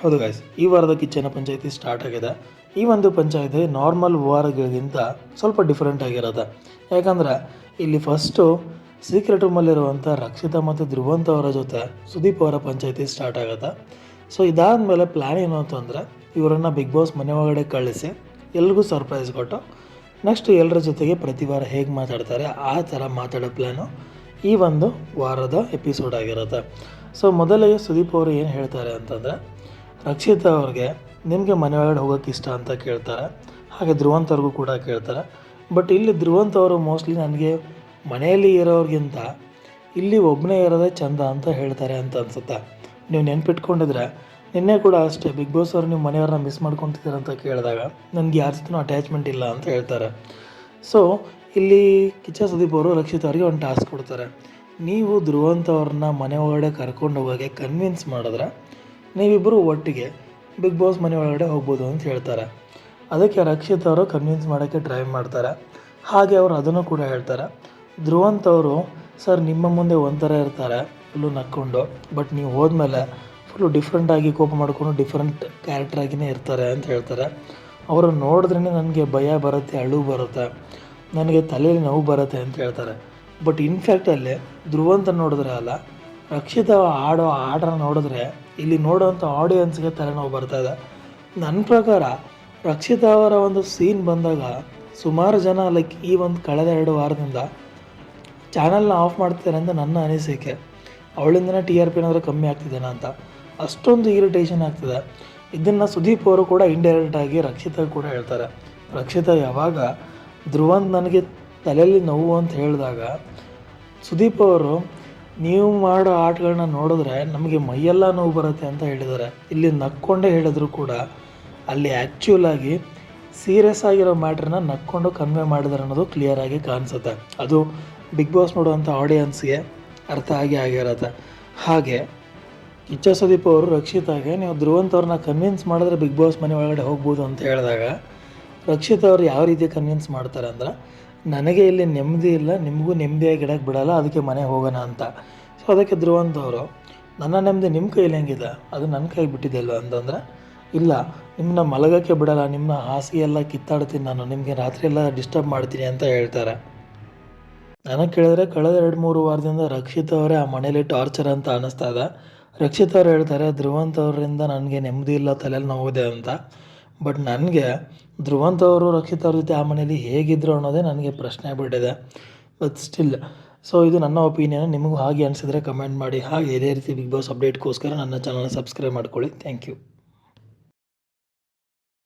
ಹೌದು ಗಾಯ್ಸ್ ಈ ವಾರದ ಕಿಚ್ಚನ ಪಂಚಾಯತಿ ಸ್ಟಾರ್ಟ್ ಆಗಿದೆ. ಈ ಒಂದು ಪಂಚಾಯತಿ ನಾರ್ಮಲ್ ವಾರಗಳಿಗಿಂತ ಸ್ವಲ್ಪ ಡಿಫ್ರೆಂಟ್ ಆಗಿರೋದು. ಯಾಕಂದ್ರೆ ಇಲ್ಲಿ ಫಸ್ಟು ಸೀಕ್ರೆಟ್ ರೂಮಲ್ಲಿರುವಂಥ ರಕ್ಷಿತಾ ಮತ್ತು ಧ್ರುವಂತ ಅವರ ಜೊತೆ ಸುದೀಪ್ ಅವರ ಪಂಚಾಯತಿ ಸ್ಟಾರ್ಟ್ ಆಗುತ್ತೆ. ಸೊ ಇದಾದಮೇಲೆ ಪ್ಲ್ಯಾನ್ ಏನು ಅಂತಂದರೆ ಇವರನ್ನು ಬಿಗ್ ಬಾಸ್ ಮನೆ ಒಳಗಡೆ ಕಳಿಸಿ ಎಲ್ರಿಗೂ ಸರ್ಪ್ರೈಸ್ ಕೊಟ್ಟು ನೆಕ್ಸ್ಟ್ ಎಲ್ಲರ ಜೊತೆಗೆ ಪ್ರತಿ ವಾರ ಹೇಗೆ ಮಾತಾಡ್ತಾರೆ ಆ ಥರ ಮಾತಾಡೋ ಪ್ಲ್ಯಾನು ಈ ಒಂದು ವಾರದ ಎಪಿಸೋಡ್ ಆಗಿರುತ್ತೆ. ಸೊ ಮೊದಲಿಗೆ ಸುದೀಪ್ ಅವರು ಏನು ಹೇಳ್ತಾರೆ ಅಂತಂದರೆ ರಕ್ಷಿತಾ ಅವ್ರಿಗೆ ನಿಮಗೆ ಮನೆ ಒಳಗಡೆ ಹೋಗೋಕ್ಕೆ ಇಷ್ಟ ಅಂತ ಕೇಳ್ತಾರೆ. ಹಾಗೆ ಧ್ರುವಂತವ್ರಿಗೂ ಕೂಡ ಕೇಳ್ತಾರೆ. ಬಟ್ ಇಲ್ಲಿ ಧ್ರುವಂತ ಅವರು ಮೋಸ್ಟ್ಲಿ ನನಗೆ ಮನೆಯಲ್ಲಿ ಇರೋರಿಗಿಂತ ಇಲ್ಲಿ ಒಬ್ಬನೇ ಇರೋದೇ ಚಂದ ಅಂತ ಹೇಳ್ತಾರೆ ಅಂತ ಅನ್ಸುತ್ತೆ. ನೀವು ನೆನ್ಪಿಟ್ಕೊಂಡಿದ್ರೆ, ನಿನ್ನೆ ಕೂಡ ಅಷ್ಟೇ ಬಿಗ್ ಬಾಸ್ ಅವ್ರು ನೀವು ಮನೆಯವ್ರನ್ನ ಮಿಸ್ ಮಾಡ್ಕೊತಿದ್ದೀರ ಅಂತ ಕೇಳಿದಾಗ ನನಗೆ ಯಾರ ಜೊತೆ ಅಟ್ಯಾಚ್ಮೆಂಟ್ ಇಲ್ಲ ಅಂತ ಹೇಳ್ತಾರೆ. ಸೊ ಇಲ್ಲಿ ಕಿಚ್ಚ ಸುದೀಪ್ ಅವರು ರಕ್ಷಿತ್ ಅವರಿಗೆ ಒಂದು ಟಾಸ್ಕ್ ಕೊಡ್ತಾರೆ. ನೀವು ಧ್ರುವಂತ ಅವ್ರನ್ನ ಮನೆ ಒಳಗಡೆ ಕರ್ಕೊಂಡು ಹೋಗೋಕ್ಕೆ ಕನ್ವಿನ್ಸ್ ಮಾಡಿದ್ರೆ ನೀವಿಬ್ಬರು ಒಟ್ಟಿಗೆ ಬಿಗ್ ಬಾಸ್ ಮನೆ ಒಳಗಡೆ ಹೋಗ್ಬೋದು ಅಂತ ಹೇಳ್ತಾರೆ. ಅದಕ್ಕೆ ರಕ್ಷಿತ್ ಅವರು ಕನ್ವಿನ್ಸ್ ಮಾಡೋಕ್ಕೆ ಟ್ರೈ ಮಾಡ್ತಾರೆ. ಹಾಗೆ ಅವರು ಅದನ್ನು ಕೂಡ ಹೇಳ್ತಾರೆ. ಧ್ರುವಂತ್ ಅವರು, ಸರ್, ನಿಮ್ಮ ಮುಂದೆ ಒಂಥರ ಇರ್ತಾರೆ ಫುಲ್ಲು ನಕ್ಕೊಂಡು. ಬಟ್ ನೀವು ಹೋದ್ಮೇಲೆ ಫುಲ್ಲು ಡಿಫ್ರೆಂಟಾಗಿ ಕೋಪ ಮಾಡಿಕೊಂಡು ಡಿಫ್ರೆಂಟ್ ಕ್ಯಾರೆಕ್ಟರ್ ಆಗಿನೇ ಇರ್ತಾರೆ ಅಂತ ಹೇಳ್ತಾರೆ. ಅವರು ನೋಡಿದ್ರೇ ನನಗೆ ಭಯ ಬರುತ್ತೆ, ಅಳು ಬರುತ್ತೆ. ನನಗೆ ತಲೆಯಲ್ಲಿ ನೋವು ಬರುತ್ತೆ ಅಂತ ಹೇಳ್ತಾರೆ. ಬಟ್ ಇನ್ಫ್ಯಾಕ್ಟಲ್ಲಿ ಧ್ರುವಂತ ನೋಡಿದ್ರೆ ಅಲ್ಲ ರಕ್ಷಿತ ಆಡೋ ಆಟನ ನೋಡಿದ್ರೆ ಇಲ್ಲಿ ನೋಡೋವಂಥ ಆಡಿಯನ್ಸ್ಗೆ ತಲೆನೋವು ಬರ್ತಾ ಇದೆ. ನನ್ನ ಪ್ರಕಾರ ರಕ್ಷಿತ ಅವರ ಒಂದು ಸೀನ್ ಬಂದಾಗ ಸುಮಾರು ಜನ ಲೈಕ್ ಈ ಒಂದು ಕಳೆದ ಎರಡು ವಾರದಿಂದ ಚಾನಲ್ನ ಆಫ್ ಮಾಡ್ತಿದ್ದಾರೆ ಅಂತ ನನ್ನ ಅನಿಸಿಕೆ. ಅವಳಿಂದನೇ ಟಿ ಆರ್ ಪಿ ಏನಾದರೂ ಕಮ್ಮಿ ಆಗ್ತಿದ್ದೇನ ಅಂತ. ಅಷ್ಟೊಂದು ಇರಿಟೇಷನ್ ಆಗ್ತಿದೆ. ಇದನ್ನು ಸುದೀಪ್ ಅವರು ಕೂಡ ಇಂಡೈರೆಕ್ಟಾಗಿ ರಕ್ಷಿತ ಕೂಡ ಹೇಳ್ತಾರೆ. ರಕ್ಷಿತ ಯಾವಾಗ ಧ್ರುವಂತ್ ನನಗೆ ತಲೆಯಲ್ಲಿ ನೋವು ಅಂತ ಹೇಳಿದಾಗ ಸುದೀಪ್ ಅವರು ನೀವು ಮಾಡೋ ಆಟಗಳನ್ನ ನೋಡಿದ್ರೆ ನಮಗೆ ಮೈಯೆಲ್ಲ ನೋವು ಬರುತ್ತೆ ಅಂತ ಹೇಳಿದ್ದಾರೆ. ಇಲ್ಲಿ ನಕ್ಕೊಂಡೇ ಹೇಳಿದ್ರು ಕೂಡ ಅಲ್ಲಿ ಆ್ಯಕ್ಚುಲಾಗಿ ಸೀರಿಯಸ್ ಆಗಿರೋ ಮ್ಯಾಟ್ರನ್ನ ನಕ್ಕೊಂಡು ಕನ್ವೆ ಮಾಡಿದ್ದಾರೆ ಅನ್ನೋದು ಕ್ಲಿಯರ್ ಆಗಿ ಕಾಣಿಸುತ್ತೆ. ಅದು ಬಿಗ್ ಬಾಸ್ ನೋಡುವಂಥ ಆಡಿಯನ್ಸ್ಗೆ ಅರ್ಥ ಆಗಿ ಆಗಿರುತ್ತೆ. ಹಾಗೆ ಕಿಚ್ಚ ಸುದೀಪ್ ಅವರು ರಕ್ಷಿತಾಗೆ ನೀವು ಧ್ರುವಂತವ್ರನ್ನ ಕನ್ವಿನ್ಸ್ ಮಾಡಿದ್ರೆ ಬಿಗ್ ಬಾಸ್ ಮನೆ ಒಳಗಡೆ ಹೋಗ್ಬೋದು ಅಂತ ಹೇಳಿದಾಗ ರಕ್ಷಿತ್ ಅವ್ರು ಯಾವ ರೀತಿ ಕನ್ವಿನ್ಸ್ ಮಾಡ್ತಾರೆ ಅಂದ್ರೆ ನನಗೆ ಇಲ್ಲಿ ನೆಮ್ಮದಿ ಇಲ್ಲ, ನಿಮಗೂ ನೆಮ್ಮದಿಯಾಗಿ ಇಡಕ್ಕೆ ಬಿಡಲ್ಲ, ಅದಕ್ಕೆ ಮನೆ ಹೋಗೋಣ ಅಂತ. ಸೊ ಅದಕ್ಕೆ ಧ್ರುವಂತವರು ನನ್ನ ನೆಮ್ಮದಿ ನಿಮ್ಮ ಕೈಯಲ್ಲಿ ಹೆಂಗಿದೆ? ಅದು ನನ್ನ ಕೈಗೆ ಬಿಟ್ಟಿದೆಯಲ್ಲ ಅಂತಂದ್ರೆ, ಇಲ್ಲ. ನಿಮ್ಮನ್ನ ಮಲಗೋಕ್ಕೆ ಬಿಡಲ್ಲ ನಿಮ್ಮನ್ನ ಹಾಸಿಗೆ ಎಲ್ಲ ಕಿತ್ತಾಡ್ತೀನಿ ನಾನು, ನಿಮಗೆ ರಾತ್ರಿ ಎಲ್ಲ ಡಿಸ್ಟರ್ಬ್ ಮಾಡ್ತೀನಿ ಅಂತ ಹೇಳ್ತಾರೆ. ನನಗೆ ಕೇಳಿದ್ರೆ ಕಳೆದ ಎರಡು ಮೂರು ವಾರದಿಂದ ರಕ್ಷಿತ್ ಅವರೇ ಆ ಮನೇಲಿ ಟಾರ್ಚರ್ ಅಂತ ಅನ್ನಿಸ್ತಾ ಇದೆ. ರಕ್ಷಿತ್ ಅವ್ರು ಹೇಳ್ತಾರೆ ಧ್ರುವಂತವ್ರಿಂದ ನನಗೆ ನೆಮ್ಮದಿ ಇಲ್ಲ ತಲೆಯಲ್ಲಿ ನೋವಿದೆ ಅಂತ. ಬಟ್ ನನಗೆ ಧ್ರುವಂತ್ ಅವರು, ರಕ್ಷಿತ್ ಅವ್ರ ಜೊತೆ ಆ ಮನೇಲಿ ಹೇಗಿದ್ರು ಅನ್ನೋದೇ ನನಗೆ ಪ್ರಶ್ನೆ ಆಗ್ಬಿಟ್ಟಿದೆ. ಬಟ್ ಸ್ಟಿಲ್ ಸೊ ಇದು ನನ್ನ ಒಪಿನಿಯನ್ ನಿಮಗೂ ಹಾಗೆ ಅನಿಸಿದ್ರೆ ಕಮೆಂಟ್ ಮಾಡಿ. ಹಾಗೆ ಇದೇ ರೀತಿ ಬಿಗ್ ಬಾಸ್ ಅಪ್ಡೇಟ್ಗೋಸ್ಕರ ನನ್ನ ಚಾನಲ್ನ ಸಬ್ಸ್ಕ್ರೈಬ್ ಮಾಡ್ಕೊಳ್ಳಿ. Thank you